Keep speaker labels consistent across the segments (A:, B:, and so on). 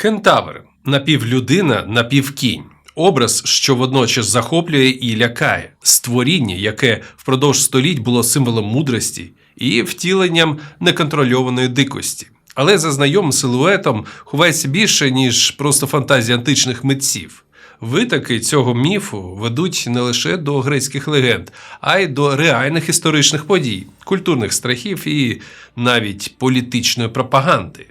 A: Кентавр напівлюдина, напівкінь. Образ, що водночас захоплює і лякає, створіння, яке впродовж століть було символом мудрості і втіленням неконтрольованої дикості. Але за знайомим силуетом ховається більше, ніж просто фантазія античних митців. Витоки цього міфу ведуть не лише до грецьких легенд, а й до реальних історичних подій, культурних страхів і навіть політичної пропаганди.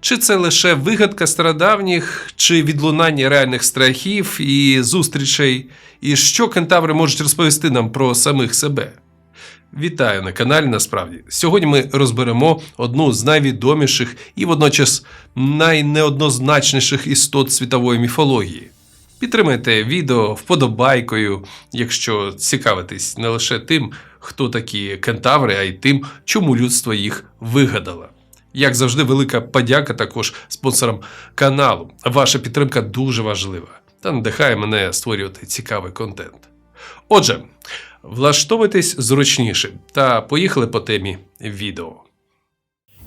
A: Чи це лише вигадка стародавніх, чи відлунання реальних страхів і зустрічей, і що кентаври можуть розповісти нам про самих себе? Вітаю на каналі. Насправді сьогодні ми розберемо одну з найвідоміших і водночас найнеоднозначніших істот світової міфології. Підтримайте відео вподобайкою, якщо цікавитесь не лише тим, хто такі кентаври, а й тим, чому людство їх вигадало. Як завжди, велика подяка також спонсорам каналу. Ваша підтримка дуже важлива та надихає мене створювати цікавий контент. Отже, влаштовуйтесь зручніше та поїхали по темі відео.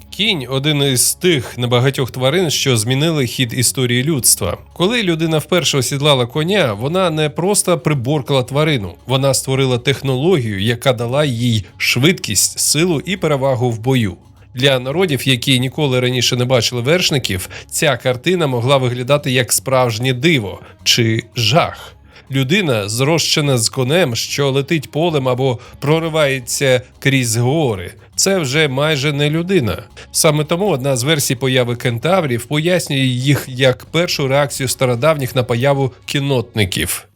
A: Кінь один із тих небагатьох тварин, що змінили хід історії людства. Коли людина вперше осідлала коня, вона не просто приборкала тварину, вона створила технологію, яка дала їй швидкість, силу і перевагу в бою. Для народів, які ніколи раніше не бачили вершників, ця картина могла виглядати як справжнє диво чи жах. Людина, зрощена з конем, що летить полем або проривається крізь гори. Це вже майже не людина. Саме тому одна з версій появи кентаврів пояснює їх як першу реакцію стародавніх на появу кінотників.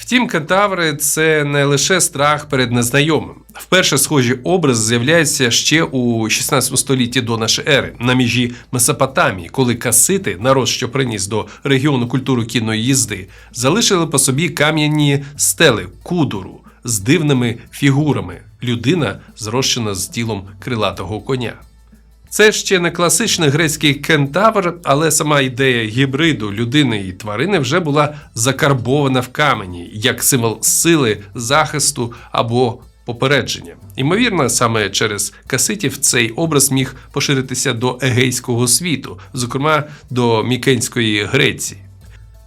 A: Втім, кентаври це не лише страх перед незнайомим. Вперше схожі образи з'являються ще у 16 столітті до нашої ери на межі Месопотамії, коли касити, народ, що приніс до регіону культуру кінної їзди, залишили по собі кам'яні стели кудуру з дивними фігурами. Людина зрощена з тілом крилатого коня. Це ще не класичний грецький кентавр, але сама ідея гібриду людини і тварини вже була закарбована в камені як символ сили, захисту або попередження. Ймовірно, саме через каситів цей образ міг поширитися до егейського світу, зокрема до Мікенської Греції.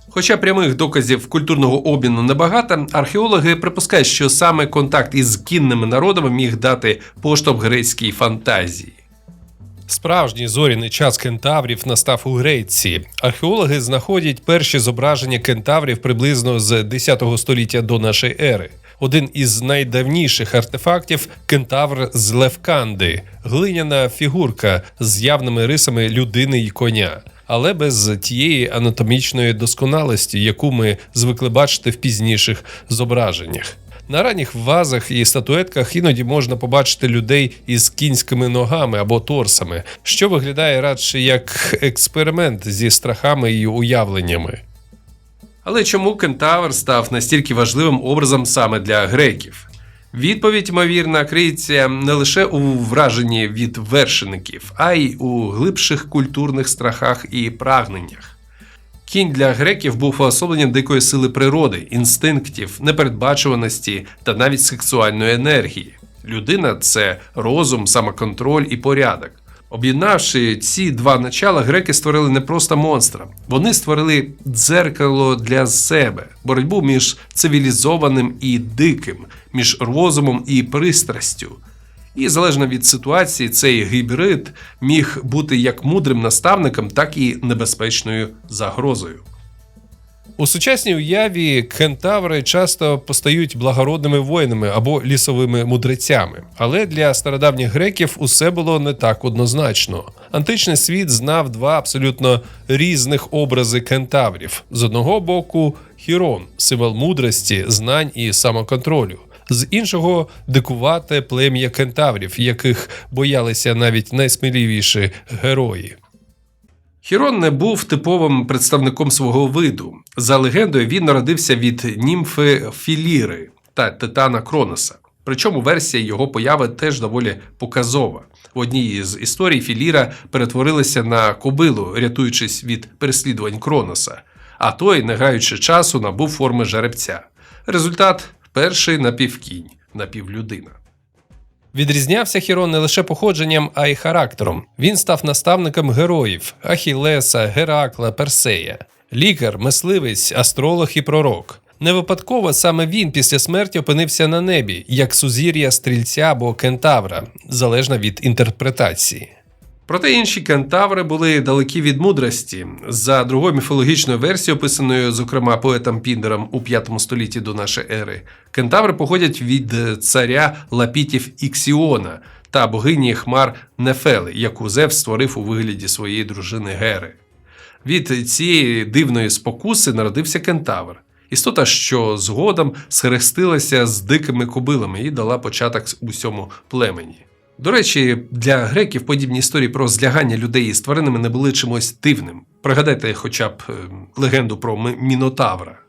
A: Хоча прямих доказів культурного обміну небагато, археологи припускають, що саме контакт із кінними народами міг дати поштовх грецькій фантазії. Справжній зоряний час кентаврів настав у Греції. Археологи знаходять перші зображення кентаврів приблизно з 10 століття до нашої ери. Один із найдавніших артефактів кентавр з Левканди, глиняна фігурка з явними рисами людини й коня, але без тієї анатомічної досконалості, яку ми звикли бачити в пізніших зображеннях. На ранніх вазах і статуетках іноді можна побачити людей із кінськими ногами або торсами, що виглядає радше як експеримент зі страхами і уявленнями. Але чому кентавр став настільки важливим образом саме для греків? Відповідь, ймовірно, криється не лише у враженні від вершників, а й у глибших культурних страхах і прагненнях. Кінь для греків був уособленням дикої сили природи, інстинктів, непередбачуваності та навіть сексуальної енергії. Людина це розум, самоконтроль і порядок. Об'єднавши ці два начала, греки створили не просто монстра, вони створили дзеркало для себе, боротьбу між цивілізованим і диким, між розумом і пристрастю. І залежно від ситуації, цей гібрид міг бути як мудрим наставником, так і небезпечною загрозою. У сучасній уяві кентаври часто постають благородними воїнами або лісовими мудрецями. Але для стародавніх греків усе було не так однозначно. Античний світ знав два абсолютно різних образи кентаврів: з одного боку, хірон символ мудрості, знань і самоконтролю. З іншого дикувате плем'я кентаврів, яких боялися навіть найсміливіші герої. Хірон не був типовим представником свого виду. За легендою, він народився від німфи Філіри та титана Кроноса. Причому версія його появи теж доволі показова. В одній із історій Філіра перетворилася на кобилу, рятуючись від переслідувань Кроноса, а той, не граючи часу, набув форми жеребця. Результат перший напівкінь, напівлюдина.
B: Відрізнявся Хірон не лише походженням, а й характером. Він став наставником героїв Ахілеса, Геракла, Персея, лікар, мисливець, астролог і пророк. Не випадково саме він після смерті опинився на небі, як сузір'я стрільця або кентавра, залежно від інтерпретації.
A: Проте інші кентаври були далекі від мудрості. За другою міфологічною версією, описаною, зокрема, поетом Піндером у 5 столітті до нашої ери, кентаври походять від царя лапітів Іксіона та богині хмар Нефели, яку Зев створив у вигляді своєї дружини Гери. Від цієї дивної спокуси народився кентавр. Істота, що згодом схрестилася з дикими кобилами і дала початок усьому племені. До речі, для греків подібні історії про злягання людей із тваринами не були чимось дивним. Пригадайте хоча б е, легенду про Мінотавра.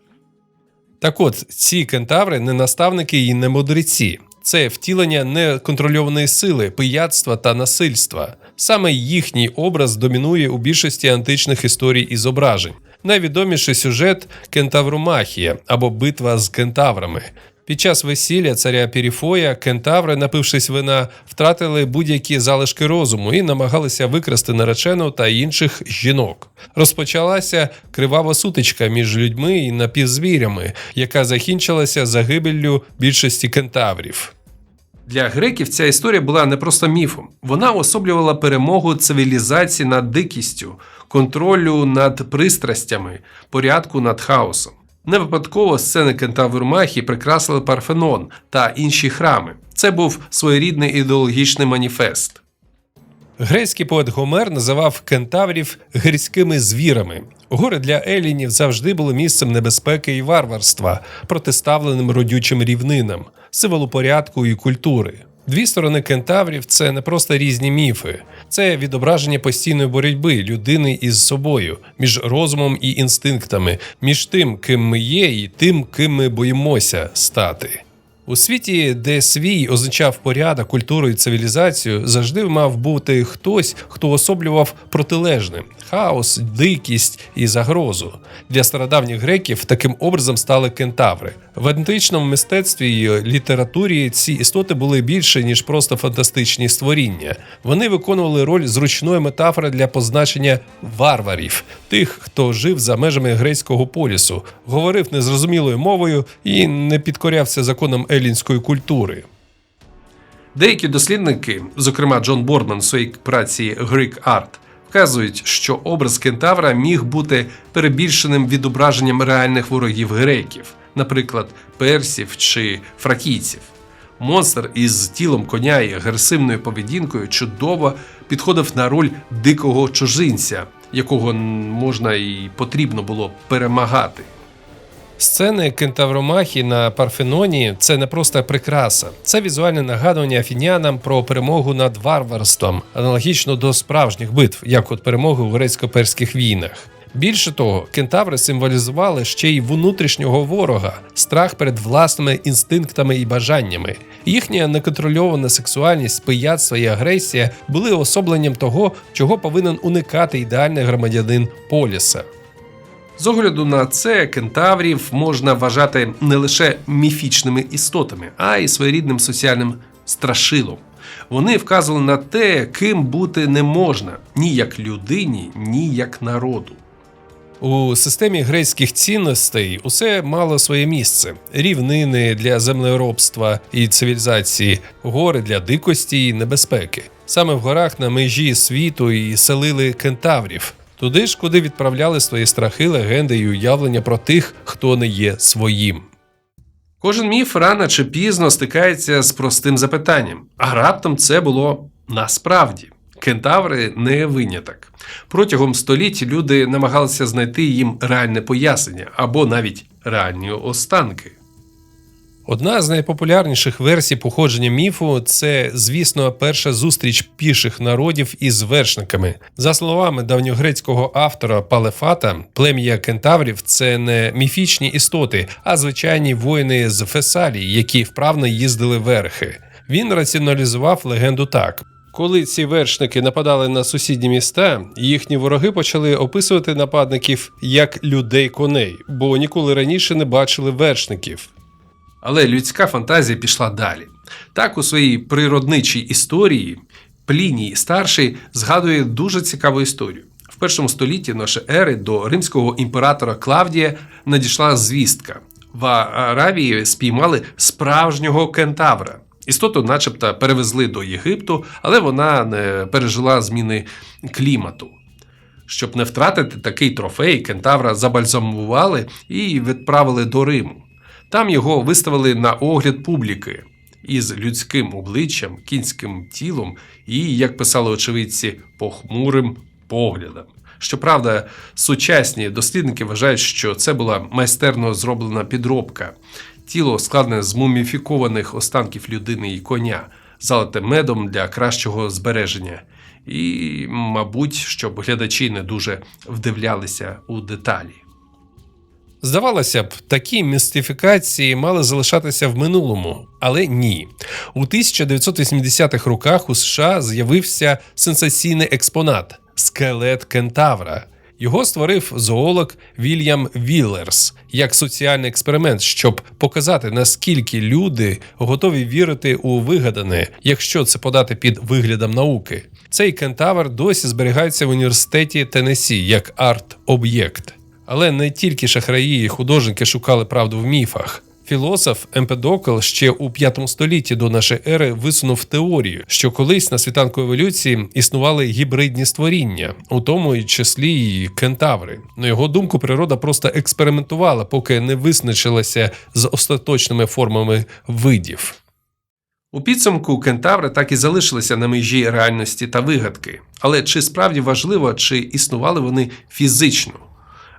B: Так от, ці кентаври не наставники і не мудреці. Це втілення неконтрольованої сили, пияцтва та насильства. Саме їхній образ домінує у більшості античних історій і зображень. Найвідоміший сюжет кентавромахія або битва з кентаврами. Під час весілля царя Піріфоя кентаври, напившись вина, втратили будь-які залишки розуму і намагалися викрасти наречену та інших жінок. Розпочалася кривава сутичка між людьми і напівзвірями, яка закінчилася загибеллю більшості кентаврів.
A: Для греків ця історія була не просто міфом. Вона особлювала перемогу цивілізації над дикістю, контролю над пристрастями, порядку над хаосом. Не випадково сцени Кентаврмахії прикрасили Парфенон та інші храми. Це був своєрідний ідеологічний маніфест.
B: Грецький поет Гомер називав кентаврів гірськими звірами. Гори для елінів завжди були місцем небезпеки і варварства, протиставленим родючим рівнинам, символу порядку і культури. Дві сторони кентаврів це не просто різні міфи, це відображення постійної боротьби людини із собою, між розумом і інстинктами, між тим, ким ми є, і тим, ким ми боїмося стати. У світі, де свій означав порядок, культуру і цивілізацію, завжди мав бути хтось, хто особлював протилежне хаос, дикість і загрозу. Для стародавніх греків таким образом стали кентаври. В античному мистецтві і літературі ці істоти були більше ніж просто фантастичні створіння. Вони виконували роль зручної метафори для позначення варварів, тих, хто жив за межами грецького полісу, говорив незрозумілою мовою і не підкорявся законам елінської культури.
A: Деякі дослідники, зокрема Джон Бордман в своїй праці Greek Art, вказують, що образ кентавра міг бути перебільшеним відображенням реальних ворогів греків, наприклад, персів чи фракійців. Монстр із тілом коня і агресивною поведінкою чудово підходив на роль дикого чужинця, якого можна і потрібно було перемагати.
B: Сцени кентавромахії на Парфеноні це не просто прикраса, це візуальне нагадування афінянам про перемогу над варварством, аналогічно до справжніх битв, як от перемоги у грецько-перських війнах. Більше того, кентаври символізували ще й внутрішнього ворога, страх перед власними інстинктами і бажаннями. Їхня неконтрольована сексуальність, пияцтво і агресія були особленням того, чого повинен уникати ідеальний громадянин поліса.
A: З огляду на це кентаврів можна вважати не лише міфічними істотами, а й своєрідним соціальним страшилом. Вони вказували на те, ким бути не можна ні як людині, ні як народу.
B: У системі грецьких цінностей усе мало своє місце: рівнини для землеробства і цивілізації, гори для дикості і небезпеки. Саме в горах на межі світу і селили кентаврів. Туди ж, куди відправляли свої страхи, легенди і уявлення про тих, хто не є своїм.
A: Кожен міф рано чи пізно стикається з простим запитанням: а раптом це було насправді. Кентаври не виняток. Протягом століть люди намагалися знайти їм реальне пояснення або навіть реальні останки.
B: Одна з найпопулярніших версій походження міфу це, звісно, перша зустріч піших народів із вершниками. За словами давньогрецького автора Палефата, плем'я кентаврів це не міфічні істоти, а звичайні воїни з Фесалії, які вправно їздили верхи. Він раціоналізував легенду так. Коли ці вершники нападали на сусідні міста, їхні вороги почали описувати нападників як людей коней, бо ніколи раніше не бачили вершників.
A: Але людська фантазія пішла далі. Так, у своїй природничій історії Пліній старший згадує дуже цікаву історію. В першому столітті нашої ери до римського імператора Клавдія надійшла звістка. В Аравії спіймали справжнього кентавра. Істоту, начебто, перевезли до Єгипту, але вона не пережила зміни клімату. Щоб не втратити такий трофей, кентавра забальзамували і відправили до Риму. Там його виставили на огляд публіки із людським обличчям, кінським тілом і, як писали очевидці, похмурим поглядом. Щоправда, сучасні дослідники вважають, що це була майстерно зроблена підробка. Тіло складне з муміфікованих останків людини і коня, залите медом для кращого збереження. І, мабуть, щоб глядачі не дуже вдивлялися у деталі.
B: Здавалося б, такі містифікації мали залишатися в минулому, але ні. У 1980-х роках у США з'явився сенсаційний експонат скелет кентавра. Його створив зоолог Вільям Віллерс як соціальний експеримент, щоб показати наскільки люди готові вірити у вигадане, якщо це подати під виглядом науки. Цей кентавр досі зберігається в університеті Теннессі як арт-об'єкт. Але не тільки шахраї і художники шукали правду в міфах. Філософ Емпедокл ще у 5 столітті до нашої ери висунув теорію, що колись на світанку еволюції існували гібридні створіння, у тому і числі і кентаври. На його думку, природа просто експериментувала, поки не визначилася з остаточними формами видів.
A: У підсумку кентаври так і залишилися на межі реальності та вигадки. Але чи справді важливо, чи існували вони фізично?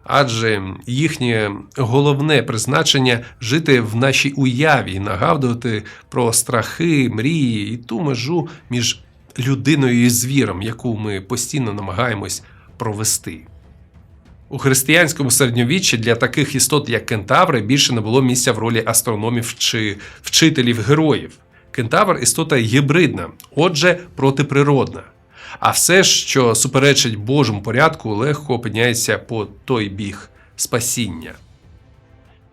A: Адже їхнє головне призначення жити в нашій уяві, і нагадувати про страхи, мрії і ту межу між людиною і звіром, яку ми постійно намагаємось провести. У християнському середньовіччі для таких істот, як кентаври, більше не було місця в ролі астрономів чи вчителів героїв. Кентавр істота гібридна, отже, протиприродна. А все, що суперечить Божому порядку, легко опиняється по той біг спасіння.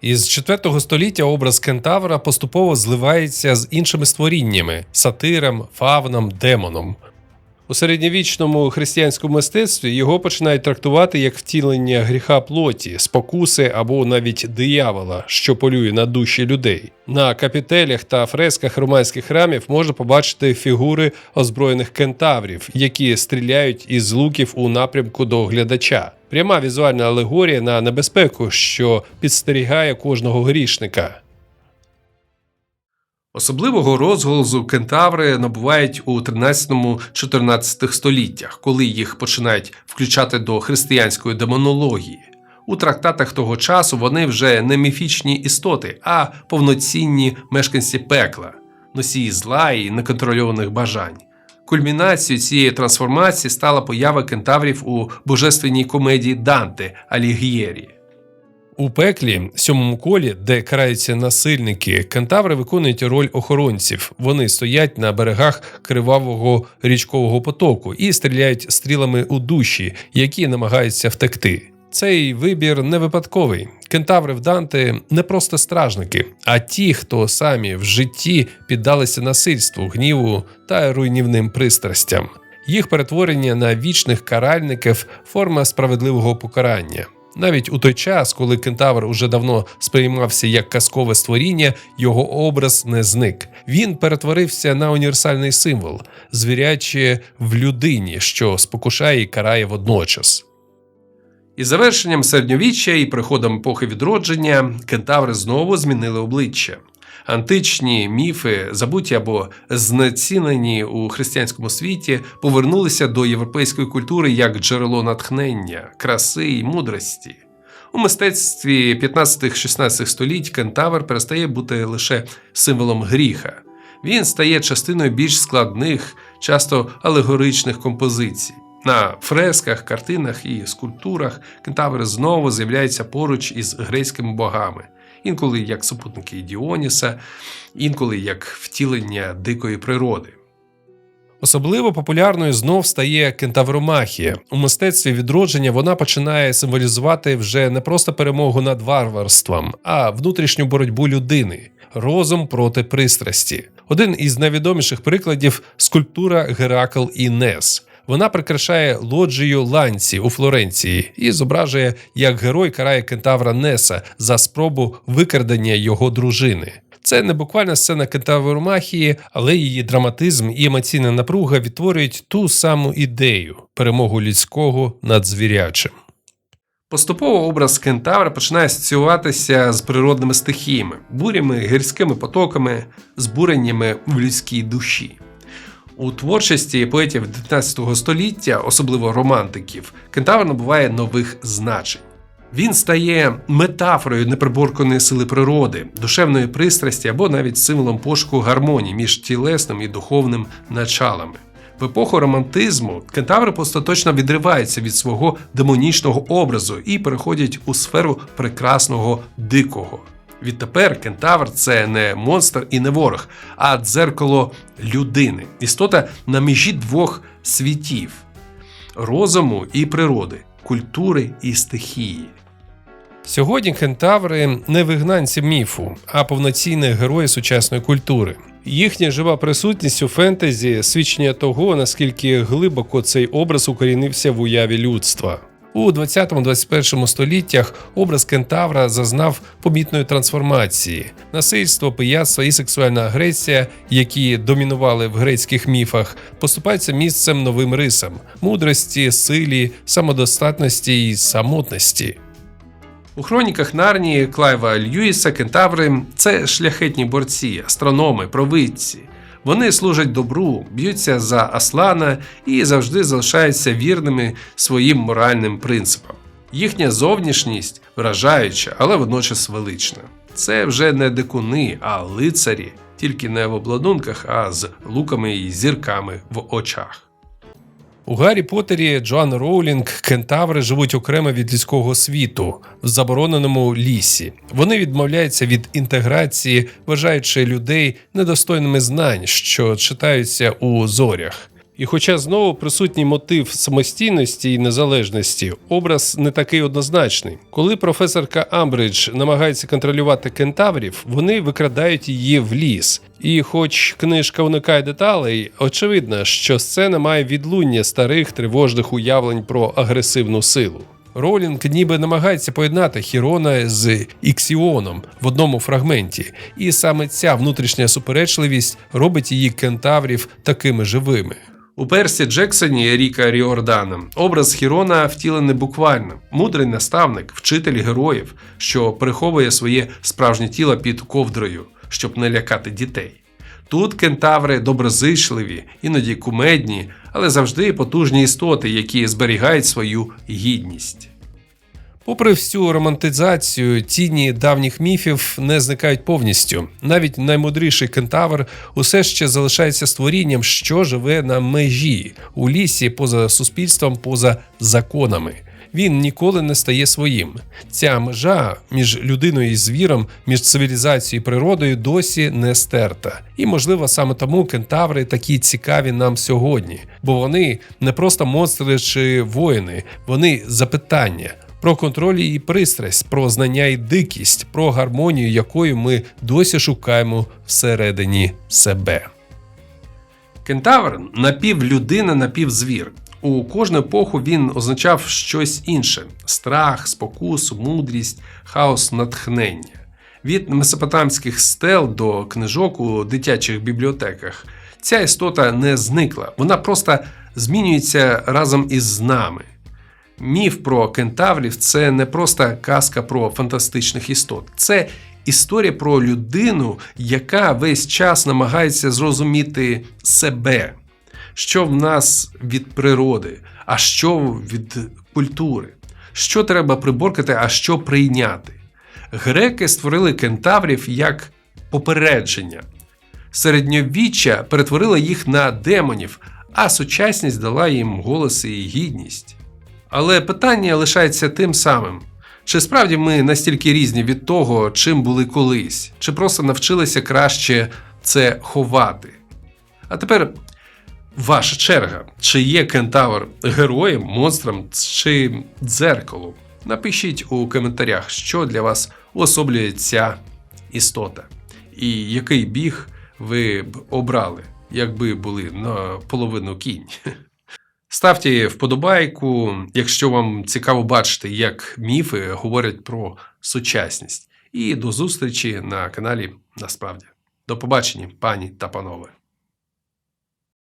B: Із 4 століття образ кентавра поступово зливається з іншими створіннями сатиром, фавном, демоном. У середньовічному християнському мистецтві його починають трактувати як втілення гріха плоті, спокуси або навіть диявола, що полює на душі людей. На капітелях та фресках романських храмів можна побачити фігури озброєних кентаврів, які стріляють із луків у напрямку до глядача. Пряма візуальна алегорія на небезпеку, що підстерігає кожного грішника.
A: Особливого розголосу кентаври набувають у 13-14 століттях, коли їх починають включати до християнської демонології. У трактатах того часу вони вже не міфічні істоти, а повноцінні мешканці пекла, носії зла і неконтрольованих бажань. Кульмінацією цієї трансформації стала поява кентаврів у божественній комедії Данте Алігієрі.
B: У пеклі, сьомому колі, де караються насильники, кентаври виконують роль охоронців. Вони стоять на берегах кривавого річкового потоку і стріляють стрілами у душі, які намагаються втекти. Цей вибір не випадковий. Кентаври в Данте не просто стражники, а ті, хто самі в житті піддалися насильству, гніву та руйнівним пристрастям. Їх перетворення на вічних каральників форма справедливого покарання. Навіть у той час, коли кентавр уже давно сприймався як казкове створіння, його образ не зник. Він перетворився на універсальний символ, звіряче в людині, що спокушає і карає водночас.
A: Із завершенням середньовіччя і приходом епохи відродження кентаври знову змінили обличчя. Античні міфи, забуті або знецінені у християнському світі, повернулися до європейської культури як джерело натхнення, краси і мудрості. У мистецтві 15-16 століть кентавр перестає бути лише символом гріха. Він стає частиною більш складних, часто алегоричних композицій. На фресках, картинах і скульптурах кентаври знову з'являються поруч із грецькими богами, інколи як супутники Діоніса, інколи як втілення дикої природи.
B: Особливо популярною знов стає кентавромахія. У мистецтві відродження вона починає символізувати вже не просто перемогу над варварством, а внутрішню боротьбу людини, розум проти пристрасті. Один із найвідоміших прикладів скульптура Геракл і Нес. Вона прикрашає лоджію ланці у Флоренції і зображує, як герой карає кентавра Неса за спробу викрадення його дружини. Це не буквальна сцена кентавромахії, але її драматизм і емоційна напруга відтворюють ту саму ідею перемогу людського над звірячим.
A: Поступово образ кентавра починає асоціюватися з природними стихіями, бурями, гірськими потоками, збуреннями в людській душі. У творчості поетів 19 століття, особливо романтиків, кентавр набуває нових значень. Він стає метафорою неприборканої сили природи, душевної пристрасті або навіть символом пошуку гармонії між тілесним і духовним началами. В епоху романтизму кентаври остаточно відриваються від свого демонічного образу і переходять у сферу прекрасного дикого. Відтепер кентавр це не монстр і не ворог, а дзеркало людини, істота на межі двох світів розуму і природи, культури і стихії.
B: Сьогодні кентаври не вигнанці міфу, а повноцінні герої сучасної культури. Їхня жива присутність у фентезі свідчення того, наскільки глибоко цей образ укорінився в уяві людства. У 20-21 століттях образ кентавра зазнав помітної трансформації. Насильство, пияцтво і сексуальна агресія, які домінували в грецьких міфах, поступаються місцем новим рисам мудрості, силі, самодостатності і самотності.
A: У хроніках Нарнії Клайва Льюіса кентаври це шляхетні борці, астрономи, провидці. Вони служать добру, б'ються за Аслана і завжди залишаються вірними своїм моральним принципам. Їхня зовнішність вражаюча, але водночас велична. Це вже не дикуни, а лицарі, тільки не в обладунках, а з луками і зірками в очах.
B: У Гаррі Поттері Джоан Роулінг кентаври живуть окремо від людського світу в забороненому лісі. Вони відмовляються від інтеграції, вважаючи людей недостойними знань, що читаються у зорях. І хоча знову присутній мотив самостійності і незалежності, образ не такий однозначний. Коли професорка Амбридж намагається контролювати кентаврів, вони викрадають її в ліс. І, хоч книжка уникає деталей, очевидно, що сцена має відлуння старих тривожних уявлень про агресивну силу. Ролінг ніби намагається поєднати Хірона з Іксіоном в одному фрагменті, і саме ця внутрішня суперечливість робить її кентаврів такими живими.
A: У Персі Джексоні Ріка Ріордана образ Хірона втілений буквально мудрий наставник, вчитель героїв, що приховує своє справжнє тіло під ковдрою, щоб не лякати дітей. Тут кентаври доброзичливі, іноді кумедні, але завжди потужні істоти, які зберігають свою гідність.
B: Попри всю романтизацію, тіні давніх міфів не зникають повністю. Навіть наймудріший кентавр усе ще залишається створінням, що живе на межі у лісі, поза суспільством, поза законами. Він ніколи не стає своїм. Ця межа між людиною і звіром, між цивілізацією і природою досі не стерта. І, можливо, саме тому кентаври такі цікаві нам сьогодні, бо вони не просто монстри чи воїни, вони запитання про контроль і пристрасть, про знання і дикість, про гармонію, якою ми досі шукаємо всередині себе.
A: Кентавр напівлюдина, напівзвір. У кожну епоху він означав щось інше: страх, спокусу, мудрість, хаос, натхнення. Від месопотамських стел до книжок у дитячих бібліотеках ця істота не зникла, вона просто змінюється разом із нами. Міф про кентаврів це не просто казка про фантастичних істот, це історія про людину, яка весь час намагається зрозуміти себе, що в нас від природи, а що від культури, що треба приборкати, а що прийняти. Греки створили кентаврів як попередження. Середньовіччя перетворило їх на демонів, а сучасність дала їм голос і гідність. Але питання лишається тим самим: чи справді ми настільки різні від того, чим були колись, чи просто навчилися краще це ховати? А тепер Ваша черга. Чи є кентавр героєм, монстром чи дзеркалом? Напишіть у коментарях, що для вас уособлює ця істота, і який біг ви б обрали, якби були на половину кінь. Ставте вподобайку, якщо вам цікаво бачити, як міфи говорять про сучасність. І до зустрічі на каналі Насправді. До побачення, пані та панове.